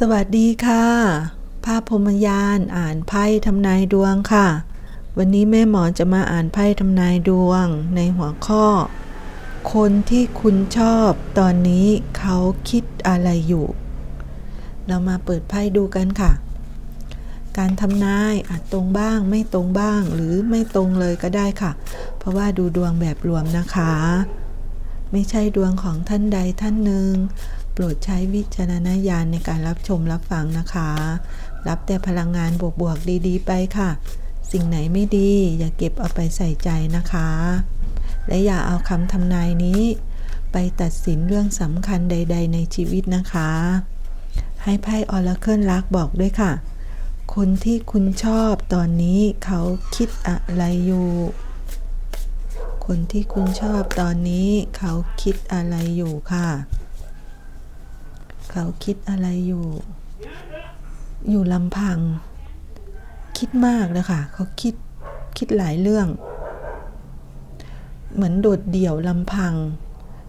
สวัสดีค่ะ ภาพพรมยานอ่านไพ่ทำนายดวงค่ะ วันนี้แม่หมอจะมาอ่านไพ่ทำนายดวงในหัวข้อ คนที่คุณชอบตอนนี้เขาคิดอะไรอยู่ เรามาเปิดไพ่ดูกันค่ะ การทำนายอาจตรงบ้างไม่ตรงบ้างหรือไม่ตรงเลยก็ได้ค่ะ เพราะว่าดูดวงแบบรวมนะคะ ไม่ใช่ดวงของท่านใดท่านหนึ่ง ปรดใช้วิจารณญาณในการรับชมรับฟังนะคะ รับแต่พลังงานบวกๆดีๆ ไปค่ะ สิ่งไหนไม่ดีอย่าเก็บเอาไปใส่ใจนะคะ และอย่าเอาคำทำนายนี้ ไปตัดสินเรื่องสำคัญใด ๆ ในชีวิตนะคะ ให้ไพ่ออร์เคิลรักบอกด้วยค่ะ คนที่คุณชอบตอนนี้เขาคิดอะไรอยู่คนที่คุณชอบตอนนี้เขาคิดอะไรอยู่ค่ะ เขาคิดอะไรอยู่ อยู่ลำพัง คิดมากเลยค่ะ เขาคิดคิดหลายเรื่อง เหมือนโดดเดี่ยวลำพัง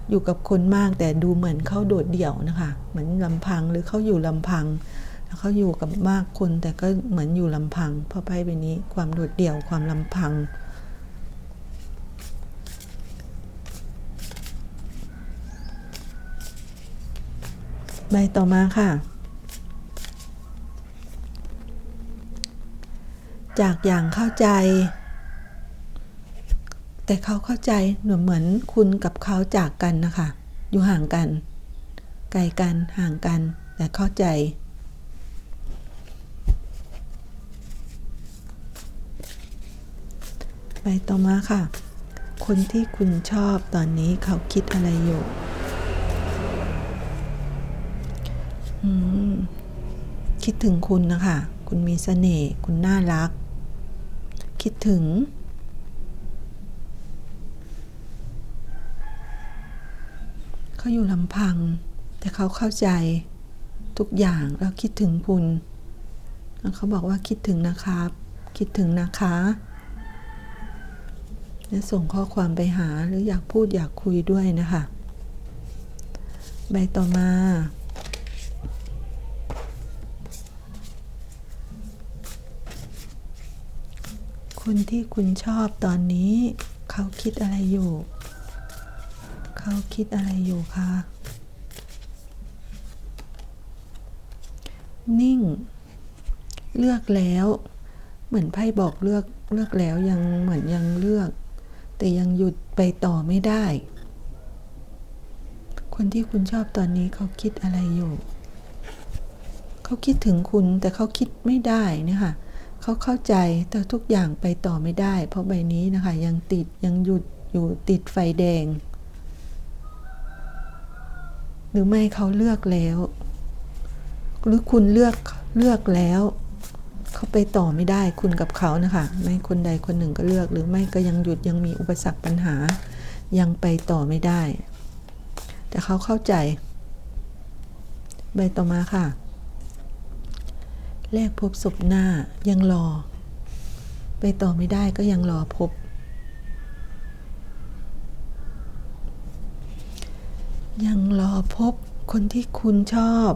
อยู่กับคนมากแต่ดูเหมือนเขาโดดเดี่ยวนะคะ เหมือนลำพังหรือเขาอยู่ลำพังแล้วเขาอยู่กับมากคนแต่ก็เหมือนอยู่ลำพังเพราะไพ่ใบนี้ความโดดเดี่ยวความลำพัง ใบต่อมาค่ะ จากอย่างเข้าใจ แต่เขาเข้าใจเหมือนเหมือนคุณกับเขาจากกันนะคะ อยู่ห่างกัน ไกลกันห่างกัน แต่เข้าใจใบต่อมาค่ะ คนที่คุณชอบตอนนี้เขาคิดอะไรอยู่ อืม คิดถึงคุณนะคะ คุณมีเสน่ห์คุณน่ารัก คิดถึง เขาอยู่ลำพัง แต่เขาเข้าใจทุกอย่างแล้วคิดถึงคุณแล้วเขาบอกว่าคิดถึงนะครับ คิดถึงนะคะและส่งข้อความไปหาหรืออยากพูดอยากคุยด้วยนะคะ ใบต่อมา คนที่คุณชอบตอนนี้ เขาคิดอะไรอยู่ เขาคิดอะไรอยู่คะนิ่ง เลือกแล้ว เหมือนไพ่บอกเลือกเลือกแล้วยังเหมือนยังเลือก แต่ยังหยุดไปต่อไม่ได้ คนที่คุณชอบตอนนี้เขาคิดอะไรอยู่ เขาคิดถึงคุณแต่เขาคิดไม่ได้เนี่ยค่ะ เขาเข้าใจแต่ทุกอย่างไปต่อไม่ได้ เพราะใบนี้นะคะยังติดยังหยุดอยู่ติดไฟแดง หรือไม่เขาเลือกแล้ว หรือคุณเลือกเลือกแล้วเขาไปต่อไม่ได้คุณกับเขานะคะ ไม่คนใดคนหนึ่งก็เลือก หรือไม่ก็ยังหยุดยังมีอุปสรรคปัญหา ยังไปต่อไม่ได้ แต่เขาเข้าใจ ใบต่อมาค่ะ แลกพบศพหน้ายังรอ ไปต่อไม่ได้ก็ยังรอพบ ยังรอพบคนที่คุณชอบ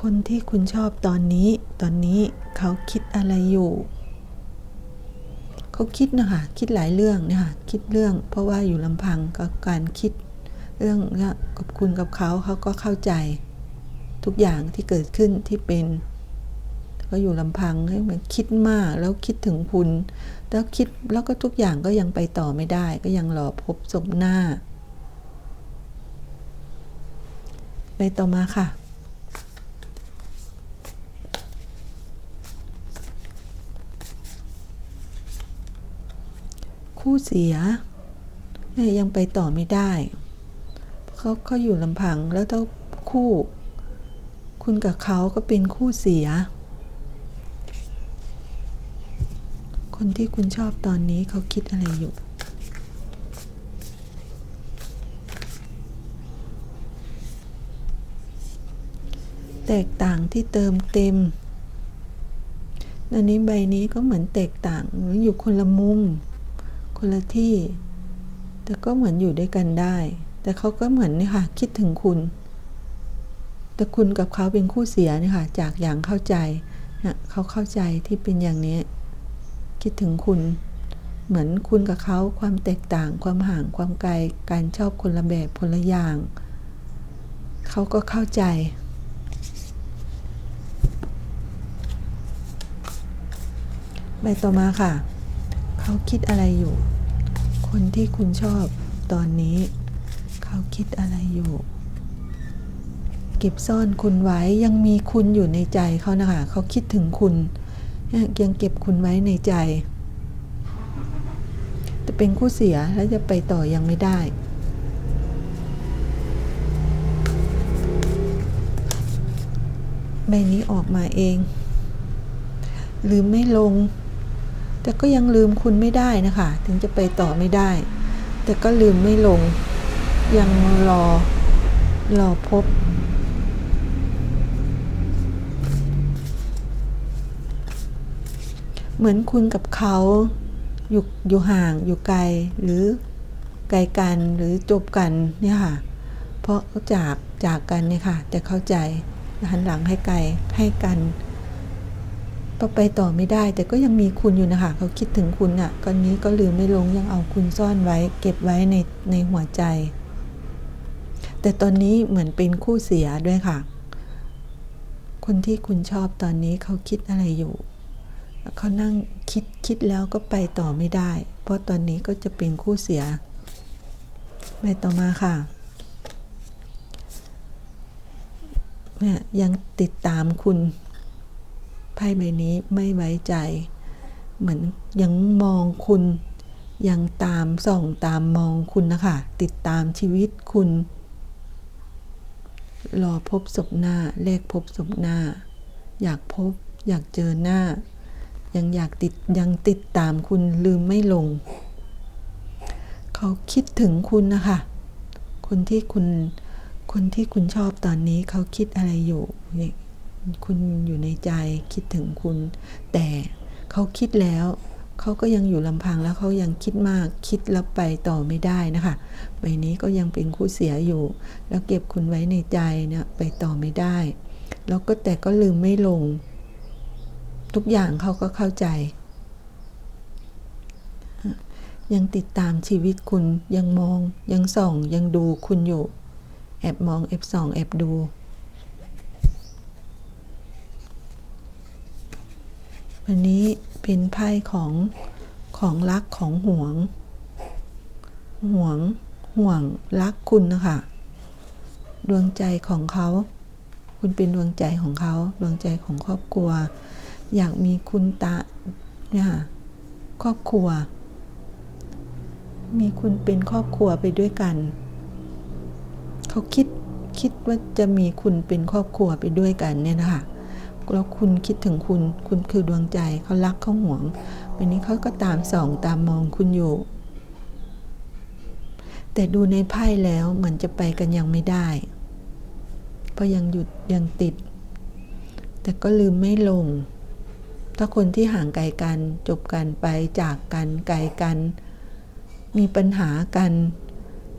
คนที่คุณชอบตอนนี้ ตอนนี้เขาคิดอะไรอยู่เขาคิดนะคะคิดหลายเรื่องเนี่ยค่ะคิดเรื่อง เพราะว่าอยู่ลำพังกับการคิดเรื่องกับคุณกับเขาเขาก็เข้าใจ ทุกอย่างที่เกิดขึ้นที่เป็น ก็อยู่ลำพังให้มันคิดมากแล้วคิดถึงคุณ แล้วคิดแล้วก็ทุกอย่างก็ยังไปต่อไม่ได้ ก็ยังรอพบศพหน้าไปต่อมาค่ะ คู่เสียยยังไปต่อไม่ได้เขาเขาอยู่ลำพังแล้วต้องคู่ คุณกับเขาก็เป็นคู่เสีย คนที่คุณชอบตอนนี้เขาคิดอะไรอยู่ แตกต่างที่เติมเต็ม อันนี้ใบนี้ก็เหมือนแตกต่างอยู่คนละมุม คนละที่ แต่ก็เหมือนอยู่ด้วยกันได้ แต่เขาก็เหมือนนี่ค่ะ คิดถึงคุณ แต่คุณกับเขาเป็นคู่เสียนี่ค่ะ จากอย่างเข้าใจนะเขาเข้าใจที่เป็นอย่างนี้ คิดถึงคุณ เหมือนคุณกับเขาความแตกต่างความห่างความไกล การชอบคนละแบบคนละอย่าง เขาก็เข้าใจ ใบต่อมาค่ะ เขาคิดอะไรอยู่ คนที่คุณชอบตอนนี้ เขาคิดอะไรอยู่เก็บซ่อนคุณไว้ยังมีคุณอยู่ในใจเขานะคะ เขาคิดถึงคุณ ยังเก็บคุณไว้ในใจแต่เป็นคู่เสียแล้วจะไปต่อยังไม่ได้ ใบนี้ออกมาเอง ลืมไม่ลง แต่ก็ยังลืมคุณไม่ได้นะคะ ถึงจะไปต่อไม่ได้ แต่ก็ลืมไม่ลง ยังรอรอพบ เหมือนคุณกับเขาอยู่อยู่ห่างอยู่ไกลหรือไกลกันหรือจบกันเนี่ยค่ะ เพราะจากจากกันเนี่ยค่ะแต่เข้าใจหันหลังให้ไกลให้กันพอไปต่อไม่ได้ แต่ก็ยังมีคุณอยู่นะคะ เขาคิดถึงคุณอะก่อนนี้ก็ลืมไม่ลงยังเอาคุณซ่อนไว้ เก็บไว้ในในหัวใจ แต่ตอนนี้เหมือนเป็นคู่เสียด้วยค่ะ คนที่คุณชอบตอนนี้เขาคิดอะไรอยู่ เขานั่งคิดคิดแล้วก็ไปต่อไม่ได้ เพราะตอนนี้ก็จะเป็นคู่เสียไปต่อมาค่ะเนี่ยยังติดตามคุณไพ่ใบนี้ไม่ไว้ใจ เหมือนยังมองคุณ ยังตามส่องตามมองคุณนะคะ ติดตามชีวิตคุณ รอพบศพหน้าแลกพบศพหน้า อยากพบอยากเจอหน้า ยังอยากติดยังติดตามคุณลืมไม่ลง เขาคิดถึงคุณนะคะ คนที่คุณคนที่คุณชอบตอนนี้เขาคิดอะไรอยู่คุณอยู่ในใจคิดถึงคุณ แต่เขาคิดแล้วเขาก็ยังอยู่ลำพังแล้วเขายังคิดมากคิดแล้วไปต่อไม่ได้นะคะ ใบนี้ก็ยังเป็นคู่เสียอยู่ แล้วเก็บคุณไว้ในใจเนี่ยไปต่อไม่ได้ แล้วก็แต่ก็ลืมไม่ลง ทุกอย่างเขาก็เข้าใจ ยังติดตามชีวิตคุณยังมอง ยังส่อง ยังดูคุณอยู่ แอบมองแอบส่อง แอบดูอันนี้เป็นไพ่ของของรักของห่วง ห่วงห่วงรักคุณนะคะ ดวงใจของเขา คุณเป็นดวงใจของเขา ดวงใจของครอบครัว อยากมีคุณตาเนี่ยครอบครัว มีคุณเป็นครอบครัวไปด้วยกัน เขาคิดคิดว่าจะมีคุณเป็นครอบครัวไปด้วยกันเนี่ยนะคะแล้วคุณคิดถึงคุณ คุณคือดวงใจเขารักเขาหวง วันนี้เขาก็ตามส่องตามมองคุณอยู่ แต่ดูในไพ่แล้วเหมือนจะไปกันยังไม่ได้ เพราะยังหยุดยังติด แต่ก็ลืมไม่ลง ถ้าคนที่ห่างไกลกัน จบกันไปจากกันไกลกัน มีปัญหากัน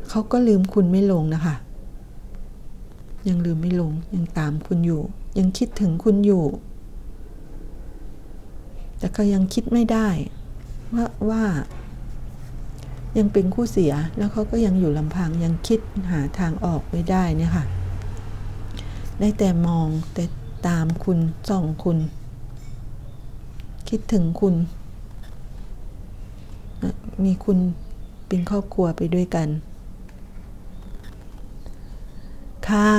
เขาก็ลืมคุณไม่ลงนะคะ ยังลืมไม่ลง ยังตามคุณอยู่ ยังคิดถึงคุณอยู่ แต่ก็ยังคิดไม่ได้ ว่าว่า ยังเป็นคู่เสียแล้วเขาก็ยังอยู่ลำพังยังคิดหาทางออกไม่ได้เนี่ยค่ะ ได้แต่มองแต่ตามคุณส่องคุณ คิดถึงคุณ มีคุณเป็นครอบครัวไปด้วยกัน ค่ะ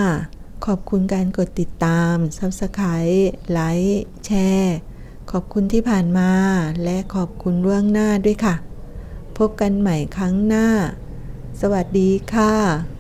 ขอบคุณการกดติดตาม Subscribe ไลค์ แชร์ ขอบคุณที่ผ่านมา และขอบคุณเรื่องหน้าด้วยค่ะ พบกันใหม่ครั้งหน้า สวัสดีค่ะ